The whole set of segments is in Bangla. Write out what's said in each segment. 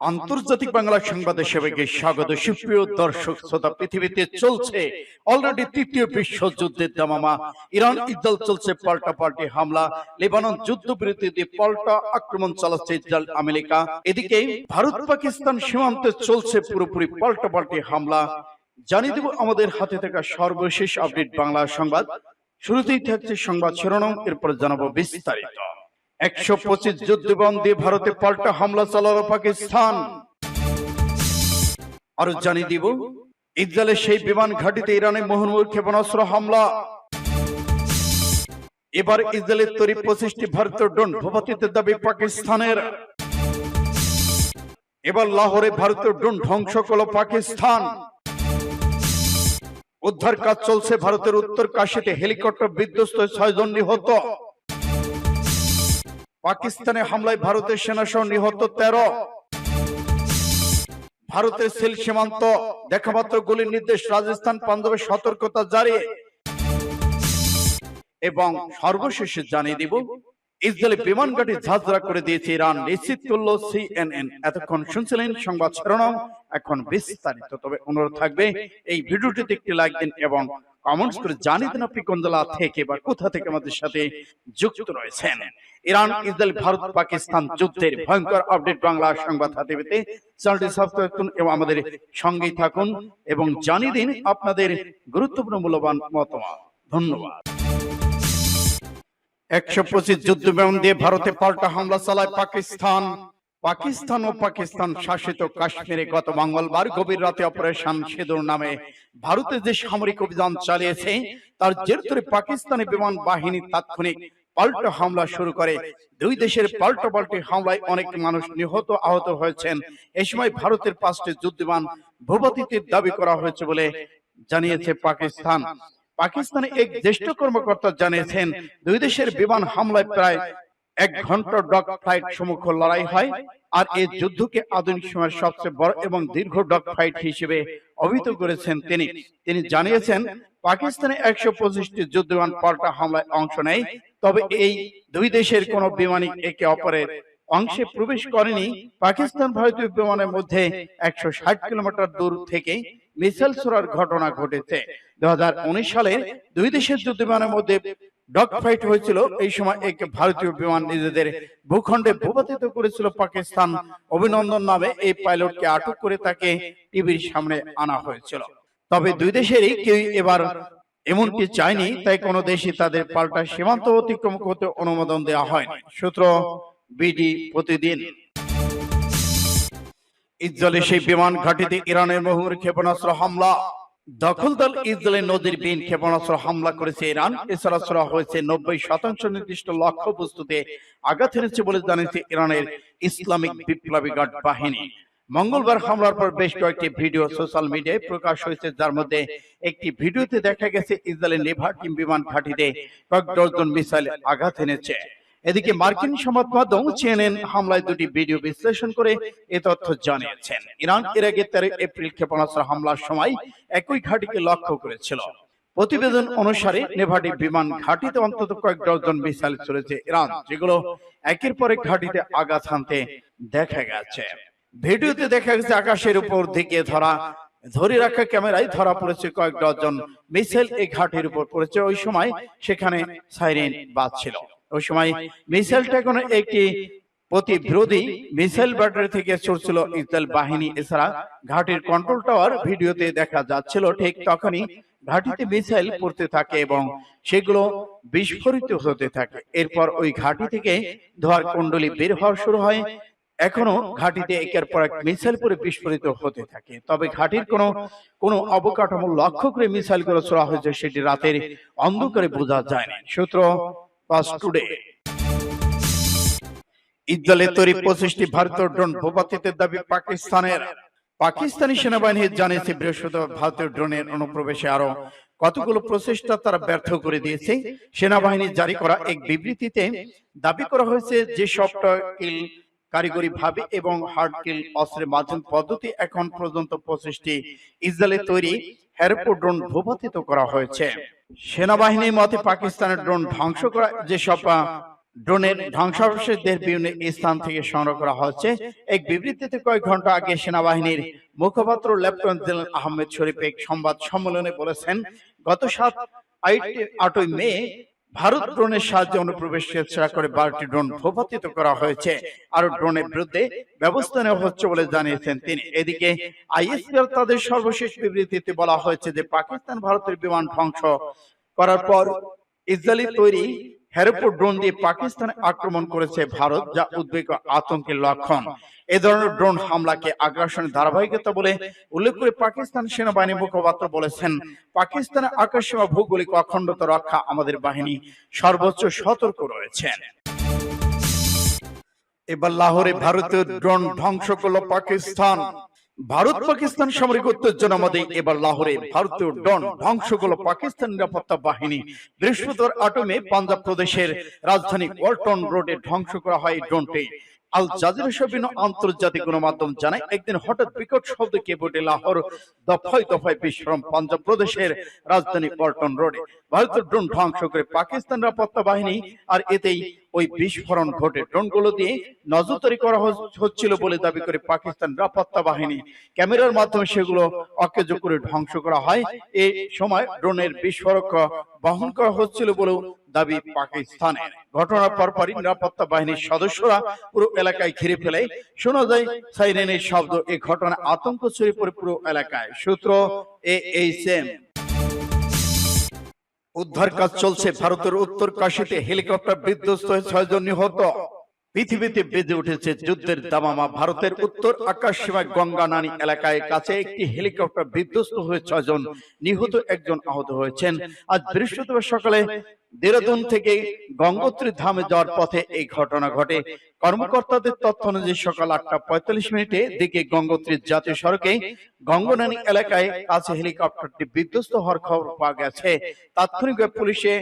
আন্তর্জাতিক বাংলা সংবাদে সেবাকে স্বাগত। সুপ্রিয় দর্শক, শ্রোতা, পৃথিবীতে চলছে অলরেডি তৃতীয় বিশ্বযুদ্ধের দামামা। ইরান ইসরায়েল চলছে পাল্টা পাল্টি হামলা। লেবানন যুদ্ধ বিরতিতে পাল্টা আক্রমণ চালাচ্ছে ইসরায়েল, আমেরিকা। এদিকে ভারত পাকিস্তান সীমান্তে চলছে পুরোপুরি পাল্টা পাল্টি হামলা। জানিয়ে দেব আমাদের হাতে থাকা সর্বশেষ আপডেট বাংলা সংবাদ। শুরুতেই থাকছে সংবাদ শিরোনাম, এরপর জানাব বিস্তারিত। একশো পঁচিশ যুদ্ধবন্দী ভারতে পাল্টা হামলা চালালো পাকিস্তান। আরও জানিয়ে দিব, ইসরায়েলের সেই বিমান ঘাটিতে ইরানের মোহনমুর ক্ষেপণাস্ত্র হামলা। এবার ইসরায়েলের তৈরি পঁচিশটি ভারতীয় ড্রোন ভূপাতিতে দাবি পাকিস্তানের। এবার লাহোরে ভারতীয় ড্রোন ধ্বংস করল পাকিস্তান। উদ্ধার কাজ চলছে ভারতের উত্তর কাশিতে, হেলিকপ্টার বিধ্বস্ত ছয়জন নিহত। পাকিস্তানে হামলায় ভারতের সেনা সহ নিহত তেরো। ভারতের সিল সীমান্ত দেখামাত্র গুলির নির্দেশ রাজস্থান পাঞ্জাবে সতর্কতা জারি। এবং সর্বশেষে জানিয়ে দিব, ইসরায়েলি বিমান ঘাঁটি ঝাঁঝরা করে দিয়েছে ইরান। নিশ্চিত করল সিএনএন। এতক্ষণ শুনছিলেন সংবাদ শিরোনাম। এখন বিস্তারিত। তবে অনুরোধ থাকবে, এই ভিডিওটিতে একটি লাইক দিন এবং কমেন্টস করে জানিয়ে দিন আপনি কোন জেলা থেকে বা কোথা থেকে আমাদের সাথে যুক্ত রয়েছেন? ইরান ইসরায়েল ভারত পাকিস্তান যুদ্ধের ভয়ঙ্কর আপডেট বাংলা সংবাদ হাতে পেতে চ্যানেলটি সাবস্ক্রাইব করুন এবং আমাদের সঙ্গেই থাকুন এবং জানিয়ে দিন আপনাদের গুরুত্বপূর্ণ মূল্যবান মতামত। ধন্যবাদ। একশো পঁচিশ যুদ্ধ বিমান দিয়ে ভারতে পাল্টা হামলা চালায় পাকিস্তান। পাকিস্তান ও পাকিস্তান শাসিত কাশ্মীরে গত মঙ্গলবার গভীর রাতে অপারেশন সিঁদুর নামে ভারতে যে সামরিক অভিযান চালিয়েছে, তার জের ধরে পাকিস্তানি বিমান বাহিনী তাৎক্ষণিক পাল্টা হামলা শুরু করে। দুই দেশের পাল্টা পাল্টি হামলায় অনেক মানুষ নিহত আহত হয়েছেন। এ সময় ভারতের পাঁচটি যুদ্ধবিমান ভূপাতিতের দাবি করা হয়েছে বলে জানিয়েছে পাকিস্তান। পাকিস্তানে এক জ্যেষ্ঠ কর্মকর্তা জানিয়েছেন, দুই দেশের বিমান হামলায় প্রায় এক ঘণ্টার ডগ ফ্লাইট সম্মুখ লড়াই হয়, আর এই যুদ্ধকে আধুনিক সময়ের সবচেয়ে বড় এবং দীর্ঘ ডগ ফাইট হিসেবে অভিহিত করেছেন তিনি। তিনি জানিয়েছেন, পাকিস্তানে একশো পঁচিশটি যুদ্ধ বিমান পাল্টা হামলায় অংশ নেয়, তবে এই দুই দেশের কোন বিমানই একে অপরের অংশে প্রবেশ করেনি। পাকিস্তান ভারতীয় বিমানের মধ্যে একশো ষাট কিলোমিটার দূর থেকে মিসাইল ছোড়ার ঘটনা ঘটেছে। দু হাজার উনিশ সালে দুই দেশের যুদ্ধ বিমানের মধ্যে ডগ ফাইট হয়েছিল এই সময় এক ভারতীয় বিমান নিজেদের ভূখণ্ডে ভূপাতিত করেছিল পাকিস্তান অভিনন্দন নামে এই পাইলটকে আটক করে তাকে টিভির সামনে আনা হয়েছিল। তবে দুই দেশেরই কেউ এবার এমনটি চায়নি তাই কোনো দেশই তাদের পাল্টা সীমান্ত অতিক্রম করতে অনুমোদন দেওয়া হয়নি। সূত্র বিডি প্রতিদিন। ইসরায়েলের সেই বিমান ঘাটিতে ইরানের মহুর ক্ষেপণাস্ত্র হামলা। দখলদল ইসরায়েলের নদীর বিন ক্ষেপণাস্ত্র হামলা করেছে ইরান। এছাড়া ছোড়া হয়েছে নব্বই শতাংশ নির্দিষ্ট লক্ষ্য বস্তুতে আঘাত হেরেছে বলে জানিয়েছে ইরানের ইসলামিক বিপ্লবী গার্ড বাহিনী। মঙ্গলবার হামলার পর বেশ কয়েকটি ভিডিও সোশ্যাল মিডিয়ায় প্রকাশ হয়েছে যার মধ্যে একটি ভিডিওতে দেখা গেছে ইসরায়েলের নেভাটিম বিমান ঘাটিতে কয়েক ডজন মিসাইল আঘাত এনেছে এদিকে মার্কিন সংবাদ মাধ্যম সিএনএন হামলায় দুটি ভিডিও বিশ্লেষণ করে এ তথ্য জানিয়েছেন। ইরান এর আগে তেরো এপ্রিল ক্ষেপণাস্ত্র হামলার সময় একই ঘাটিকে লক্ষ্য করেছিল। প্রতিবেদন অনুসারে নেভাটি বিমান ঘাটিতে অন্তত কয়েক ডজন মিসাইল চলেছে ইরান যেগুলো একের পর এক ঘাটিতে আঘাত হানতে দেখা গেছে। ভিডিওতে দেখা গেছে আকাশের উপর দিকে ধরা ধরে রাখা ক্যামেরায় ধরা পড়েছে কয়েক ডজন মিসাইল এই ঘাটির উপর পড়েছে। ওই সময় সেখানে সাইরেন বাজছিল ওই সময় মিসাইলটা কোনো একটি প্রতিবিরোধী মিসাইল ব্যাটারি থেকে ছুটছিল ইসরায়েল বাহিনী এছাড়া ঘাটির কন্ট্রোল টাওয়ার ভিডিওতে দেখা যাচ্ছিল ঠিক তখনই ঘাটিতে মিসাইল পড়তে থাকে এবং সেগুলো বিস্ফোরিত হতে থাকে। এরপর ওই ঘাটি থেকে ধোয়ার কুণ্ডলি বের হওয়া শুরু হয়। এখনও ঘাটিতে একের পর এক মিসাইল পরে বিস্ফোরিত হতে থাকে। তবে ঘাটির কোনো কোনো অবকাঠামো লক্ষ্য করে মিসাইল করে ছোড়া হয়েছে সেটি রাতের অন্ধকারে বোঝা যায়নি সূত্র পাস টুডে ইসরায়েলের তৈরি পঁচিশটি ভারতীয় ড্রোন ভূপাতিতের দাবি পাকিস্তানের পাকিস্তানি সেনাবাহিনী জানিয়েছে বৃহস্পতিবার ভারতীয় ড্রোনের অনুপ্রবেশে আরও কতগুলো প্রচেষ্টা তারা ব্যর্থ করে দিয়েছে? সেনাবাহিনী জারি করা এক বিবৃতিতে দাবি করা হয়েছে যে সফটওয়্যার কিল কারিগরি ভাবে এবং হার্ড কিল অস্ত্রের মাধ্যম পদ্ধতি এখন পর্যন্ত পঁচিশটি ইসরায়েলের তৈরি হ্যারপো ড্রোন ভূপাতিত করা হয়েছে। সেনাবাহিনীর মতে পাকিস্তানের ড্রোন ধ্বংস করা যেসব ড্রোনের ধ্বংসাবশেষদের বিভিন্ন স্থান থেকে সংগ্রহ করা হচ্ছে। এক বিবৃতিতে কয়েক ঘণ্টা আগে সেনাবাহিনীর মুখপাত্র লেফটেন্যান্ট জেনারেল আহমেদ শরীফ এক সংবাদ সম্মেলনে বলেছেন, গত সাত আটই মে ভারত ড্রোনের সাহায্যে অনুপ্রবেশকে চেষ্টা করে বারোটি ড্রোন ভূপাতিত করা হয়েছে। আরও ড্রোনের বিরুদ্ধে ব্যবস্থা নেওয়া হচ্ছে বলে জানিয়েছেন তিনি। এদিকে আইএসপিআর তাদের সর্বশেষ বিবৃতিতে বলা হয়েছে যে পাকিস্তান ভারতের বিমান ধ্বংস করার পর ইসরায়েলি তৈরি হেরোপোর ড্রোন দিয়ে পাকিস্তানে আক্রমণ করেছে ভারত, যা উদ্বেগ আতঙ্কের লক্ষণ। এ ধরনের ড্রোন হামলাকে আগ্রাসনের ধারাবাহিকতা বলে উল্লেখ করে পাকিস্তান সেনাবাহিনী মুখপাত্র বলেছেন পাকিস্তানের আকাশসীমা ভৌগোলিক অখণ্ডতা রক্ষা আমাদের বাহিনী সর্বোচ্চ সতর্ক রয়েছেন এবার লাহোরে ভারতীয় ড্রোন ধ্বংস করল পাকিস্তান। ভারত পাকিস্তান সামরিক উত্তেজনা মধ্যে এবার লাহোরে ভারতীয় ড্রোন ধ্বংস করল পাকিস্তান নিরাপত্তা বাহিনী বৃহস্পতিবার আটমে পাঞ্জাব প্রদেশের রাজধানী ওয়ালটন রোডে ধ্বংস করা হয় এই ড্রোনটি। আল জাজিরা সহ বিভিন্ন আন্তর্জাতিক গণমাধ্যম জানায় একদিন হঠাৎ বিকট শব্দ কে বটে লাহোর দফায় দফায় বিস্ফোরণ পাঞ্জাব প্রদেশের রাজধানী পল্টন রোডে। ভারতের ড্রোন ধ্বংস করে পাকিস্তান নিরাপত্তা বাহিনী আর এতেই ওই বিস্ফোরণ ঘটে। দিয়ে নজরদারি করা হচ্ছিল বলে দাবি করে পাকিস্তান নিরাপত্তা বাহিনী। ক্যামেরার মাধ্যমে সেগুলো অকেজ করে ধ্বংস করা হয়। এই সময় ড্রোনের বিস্ফোরক বহন করা হচ্ছিল বলেও দাবি পাকিস্তানের। ঘটনার পরপরই নিরাপত্তা বাহিনীর সদস্যরা পুরো এলাকায় ঘিরে ফেলে। শোনা যায়, সাইরেনের শব্দ এই ঘটনা আতঙ্ক ছড়িয়ে পড়ে পুরো এলাকায়। সূত্র এ এইচ এম। উদ্ধার কাজ চলছে। ভারতের উত্তর কাশীতে হেলিকপ্টার বিধ্বস্ত হয়ে ছয়জন নিহত। পৃথিবীতে বেজে উঠেছে যুদ্ধের দামামা। ভারতের উত্তর আকাশ সীমায় গঙ্গা নানি এলাকায় কাছে একটি হেলিকপ্টার বিধ্বস্ত হয়ে ছয়জন নিহত, একজন আহত হয়েছেন। আজ বৃহস্পতিবার সকালে দেরাদুন থেকে গঙ্গোত্রী ধামে যাওয়ার পথে এই ঘটনা ঘটে। কর্মকর্তাদের তথ্য অনুযায়ী সকাল আটটা পঁয়তাল্লিশ মিনিটে দিকে গঙ্গোত্রী জাতীয় সড়কে গঙ্গনানী এলাকায় কাছে হেলিকপ্টারটি বিধ্বস্ত হওয়ার খবর পাওয়া গেছে। তাৎক্ষণিকভাবে পুলিশে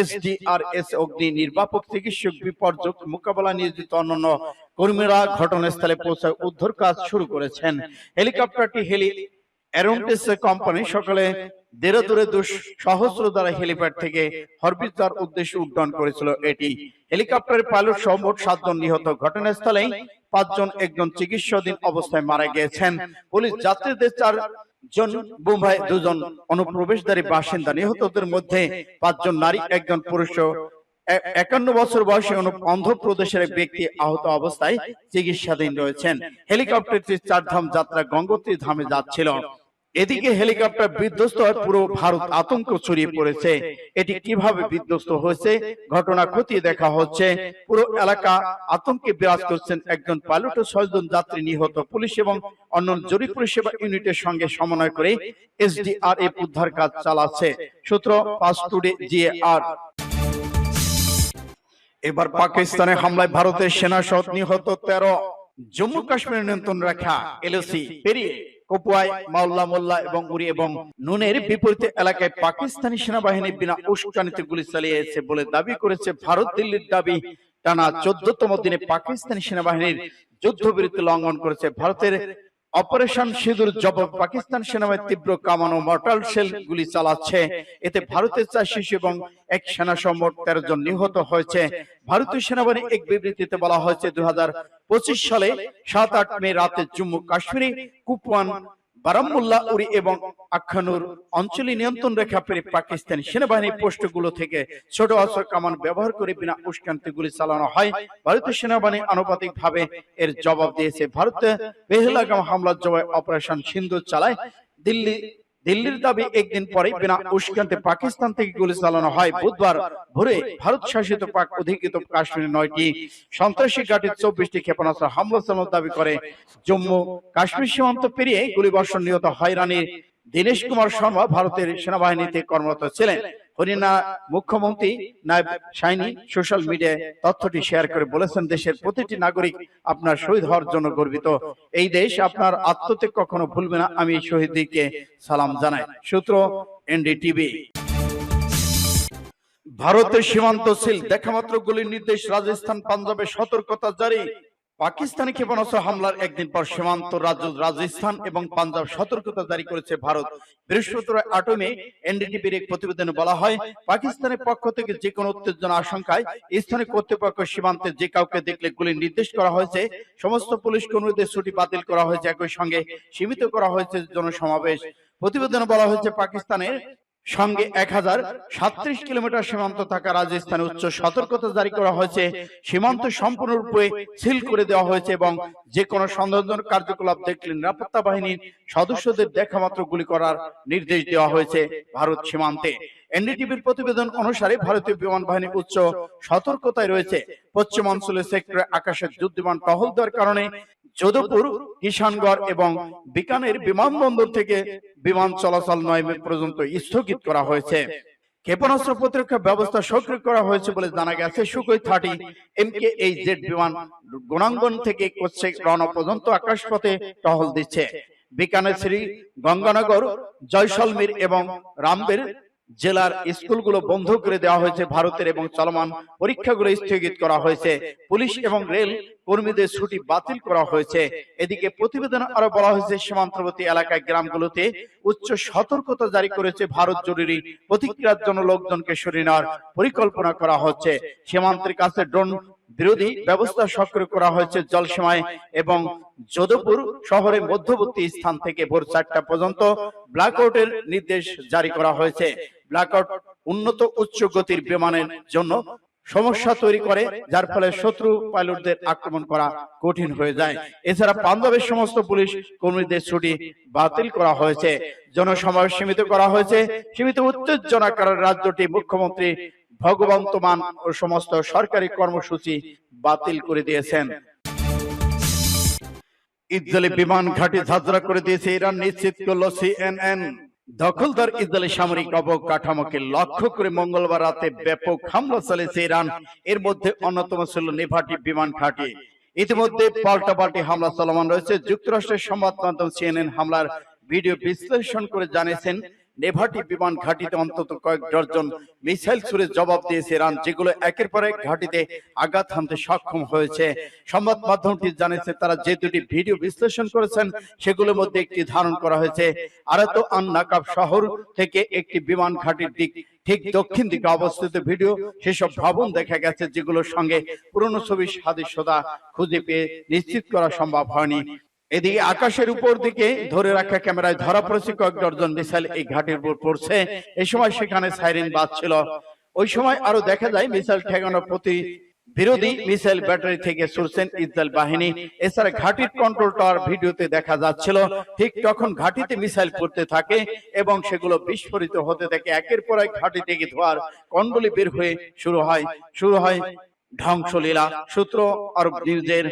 এসডিআরএস অগ্নি নির্বাপক চিকিৎসক বিপর্যয় মোকাবেলা নিয়োজিত অন্যান্য কর্মীরা ঘটনাস্থলে উদ্ধার কাজ শুরু করেছেন। হেলিকপ্টারটি হেলি কোম্পানি সকালে দেরাদুরে দুশ সহস্র দ্বারা হেলিপ্যাড থেকে হরবিজার উদ্দেশ্যে উড্ডয়ন করেছিল এটি। হেলিকপ্টারের পাইলট সহ মোট সাতজন নিহত। ঘটনাস্থলে পাঁচজন, একজন চিকিৎসাধীন অবস্থায় মারা গিয়েছেন। পুলিশ যাত্রীদের চার জন বোম্বাই দুজন অনুপ্রবেশকারী বাসিন্দা নিহতদের মধ্যে পাঁচজন নারী, একজন পুরুষ একান্ন বছর বয়সে অনু- অন্ধ্রপ্রদেশের এক ব্যক্তি আহত অবস্থায় চিকিৎসাধীন রয়েছেন। হেলিকপ্টারটি চারধাম যাত্রা গঙ্গোত্রী ধামে যাচ্ছিল। এদিকে হেলিকপ্টার বিধ্বস্ত হয় পুরো ভারত আতঙ্ক ছড়িয়ে পড়েছে। এটি কীভাবে বিধ্বস্ত হয়েছে? ঘটনা খতিয়ে দেখা হচ্ছে। পুরো এলাকা আতঙ্কে বিরাজ করছেন একজন পাইলট ও ছয়জন যাত্রী নিহত পুলিশ এবং অন্য জরুরি পরিষেবা ইউনিটের সঙ্গে সমন্বয় করে এসডিআরএফ উদ্ধার কাজ চালাচ্ছে। সূত্র পাস টুডে জিএআর এবার পাকিস্তানে হামলায় ভারতের সেনা সহ নিহত তেরো। জম্মু কাশ্মীর নিয়ন্ত্রণ রেখা, এলওসি, পেরিয়ে কপুয়ায় মাওলা মোল্লা এবং উরি এবং নুনের বিপরীতে এলাকায় পাকিস্তানি সেনাবাহিনী বিনা উস্কানিতে গুলি চালিয়েছে বলে দাবি করেছে ভারত দিল্লির দাবি। টানা চোদ্দতম দিনে পাকিস্তানি সেনাবাহিনীর যুদ্ধবিরতি লঙ্ঘন করেছে ভারতের অপারেশন সিঁদুর জবাব পাকিস্তান সেনাবাহিনীর তীব্র কামানো মর্টাল শেল গুলি চালাচ্ছে। এতে ভারতের চার শিশু এবং এক সেনা মোট তেরো জন নিহত হয়েছে। ভারতীয় সেনাবাহিনী এক বিবৃতিতে বলা হয়েছে, দুই সালে সাত আট মে রাতে জম্মু কাশ্মীরে কুপওয়ান বারামুল্লাহ উরি এবং আখানুর অঞ্চলে নিয়ন্ত্রণ রেখা পেরে পাকিস্তানি সেনাবাহিনী পোস্টগুলো থেকে ছোট অস্ত্র কামান ব্যবহার করে বিনা উস্কান্তি গুলি চালানো হয়। ভারতীয় সেনাবাহিনী আনুপাতিক ভাবে এর জবাব দিয়েছে, ভারতে বেহলাগাম হামলার জবাব অপারেশন সিন্ধু চালায়, দিল্লি দিল্লির দাবি একদিন পরে বিনা উস্কান্তে পাকিস্তান থেকে গুলি চালানো হয়। বুধবার ভোরে ভারত শাসিত পাক অধিকৃত কাশ্মীরে নয়টি সন্ত্রাসী ঘাটির চব্বিশটি ক্ষেপণাস্ত্র হামলা চালানোর দাবি করে জম্মু কাশ্মীর সীমান্ত পেরিয়ে গুলিবর্ষণ নিহত হয়রানির দীনেশ কুমার শর্মা ভারতের সেনাবাহিনীতে কর্মরত ছিলেন। হরিয়ানা মুখ্যমন্ত্রী নায়ব সাইনি সোশ্যাল মিডিয়ায় তথ্যটি শেয়ার করে বলেছেন, দেশের প্রতিটি নাগরিক আপনার শহীদ হওয়ার জন্য গর্বিত। এই দেশ আপনার আত্মত্যাগ কখনো ভুলবে না। আমি এই শহীদদেরকে সালাম জানাই। সূত্র এনডিটিভি। ভারতের সীমান্ত সিল, দেখামাত্র গুলির নির্দেশ, রাজস্থান, পাঞ্জাবে সতর্কতা জারি। পাকিস্তানি ক্ষেপণাস্ত্র হামলার একদিন পর সীমান্ত রাজ্য, রাজস্থান এবং পাঞ্জাব সতর্কতা জারি করেছে ভারত। বৃহস্পতিবার আটমে এনডিটিভির এক প্রতিবেদনে বলা হয়, পাকিস্তানের পক্ষ থেকে যে কোনো উত্তেজনা আশঙ্কায় স্থানীয় কর্তৃপক্ষ সীমান্তে যে কাউকে দেখলে গুলি নির্দেশ করা হয়েছে, সমস্ত পুলিশ কর্মীদের ছুটি বাতিল করা হয়েছে একই সঙ্গে সীমিত করা হয়েছে জনসমাবেশ। প্রতিবেদনে বলা হয়েছে, পাকিস্তানের সঙ্গে এক হাজার সাত্রিশ কিলোমিটার সীমান্ত থাকা রাজস্থানে উচ্চ সতর্কতা জারি করা হয়েছে। সীমান্ত সম্পূর্ণরূপে সিল করে দেওয়া হয়েছে এবং যে কোনো সন্দেহজনক কার্যকলাপ দেখলে নিরাপত্তা বাহিনীর সদস্যদের দেখা মাত্র গুলি করার নির্দেশ দেওয়া হয়েছে ভারত সীমান্তে। এনডিটিভির প্রতিবেদন অনুসারে ভারতীয় বিমান বাহিনী উচ্চ সতর্কতায় রয়েছে পশ্চিমাঞ্চলের সেক্টরে আকাশের যুদ্ধবিমান টহল দেওয়ার কারণে যোধপুর কিষানগড় এবং বিকানের বিমানবন্দর থেকে বিমান চলাচল নয় মে পর্যন্ত স্থগিত করা হয়েছে। ক্ষেপণাস্ত্র প্রতিরক্ষা ব্যবস্থা সক্রিয় করা হয়েছে বলে জানা গেছে। সুকই থার্টি এম কে এই জেড বিমান গুণাঙ্গন থেকে কোচে রওনা পর্যন্ত আকাশপথে টহল দিচ্ছে। বিকানের শ্রী গঙ্গানগর, জয়সলমীর এবং রামবের জেলার স্কুলগুলো বন্ধ করে দেওয়া হয়েছে ভারতের এবং চলমান পরীক্ষাগুলো স্থগিত করা হয়েছে। পুলিশ এবং রেল কর্মীদের ছুটি বাতিল করা হয়েছে। এদিকে প্রতিবেদন আরও বলা হয়েছে, সীমান্তবর্তী এলাকায় গ্রামগুলোতে উচ্চ সতর্কতা জারি করেছে ভারত জরুরি। প্রতিক্রিয়ার জন্য লোকজনকে সরিয়ে নেওয়ার পরিকল্পনা করা হচ্ছে। সীমান্তের কাছে ড্রোন বিরোধী ব্যবস্থা সক্রিয় করা হয়েছে জলসীমায় এবং যোধপুর শহরের মধ্যবর্তী স্থান থেকে ভোর চারটা পর্যন্ত ব্ল্যাকআউটের নির্দেশ জারি করা হয়েছে। ব্ল্যাকআউট উন্নত উচ্চ গতির বিমানের জন্য সমস্যা তৈরি করে যার ফলে শত্রু পাইলটদের আক্রমণ করা কঠিন হয়ে যায়। এছাড়া পাঞ্জাবের সমস্ত পুলিশ কর্মীদের ছুটি বাতিল করা হয়েছে। জনসমাবেশ সীমিত করা হয়েছে। সীমিত উত্তেজনা কারণ রাজ্যটি মুখ্যমন্ত্রী ভগবন্ত মান ও সমস্ত সরকারি কর্মসূচি বাতিল করে দিয়েছেন। ইসরায়েলি বিমান ঘাঁটি ঝাঁঝরা করে দিয়েছে ইরান, নিশ্চিত করল সিএনএন। দখলদার ইসরায়েলি সামরিক অবকাঠামোকে লক্ষ্য করে মঙ্গলবার রাতে ব্যাপক হামলা চালিয়েছে ইরান। এর মধ্যে অন্যতম ছিল নেভাটি বিমান ঘাঁটি। ইতিমধ্যে পাল্টাপাল্টি হামলা চলমান রয়েছে। যুক্তরাষ্ট্রের সংবাদ মাধ্যম সিএনএন হামলার ভিডিও বিশ্লেষণ করে জানিয়েছেন নেভাটি বিমান ঘাঁটিতে অন্তত কয়েক ডজন মিসাইল ছুড়ে জবাব দিয়েছে ইরান, যেগুলো একের পর এক ঘাঁটিতে আঘাত হানতে সক্ষম হয়েছে। সংবাদ মাধ্যমটি জানিয়েছে, তারা যে দুটি ভিডিও বিশ্লেষণ করেছেন, সেগুলোর মধ্যে একটি ধারণ করা হয়েছে। আরাতো আন নাকাব শহর থেকে একটি বিমান ঘাঁটির দিক, ঠিক দক্ষিণ দিকে অবস্থিত ভিডিও, সেসব ভবন দেখা গেছে, যেগুলোর সঙ্গে পুরনো ছবির সাদৃশ্যতা খুঁজে পেয়ে নিশ্চিত করা সম্ভব হয়নি। এদিকে আকাশের উপর দিকে ধরে রাখা ক্যামেরায় ধরা পড়েছে কয়েক ডজন মিসাইল এই ঘাটের উপর পড়ছে। এই সময় সেখানে সাইরেন বাজছিল। ওই সময় আরও দেখা যায় মিসাইল ঠেকানো প্রতি বিরোধী মিসাইল ব্যাটারি থেকে ছুড়ছেন ইসরায়েল বাহিনী। এছাড়া ঘাটির কন্ট্রোল টাওয়ার ভিডিওতে দেখা যাচ্ছিল। ঠিক তখন ঘাটিতে মিসাইল পড়তে থাকে এবং সেগুলো বিস্ফোরিত হতে থাকে। একের পর এক ঘাটি থেকে ধোয়ার কন্ডলি বের হয়ে শুরু হয়। শুরু হয়। ধ্বংসলীলা সূত্র আরব নিউজের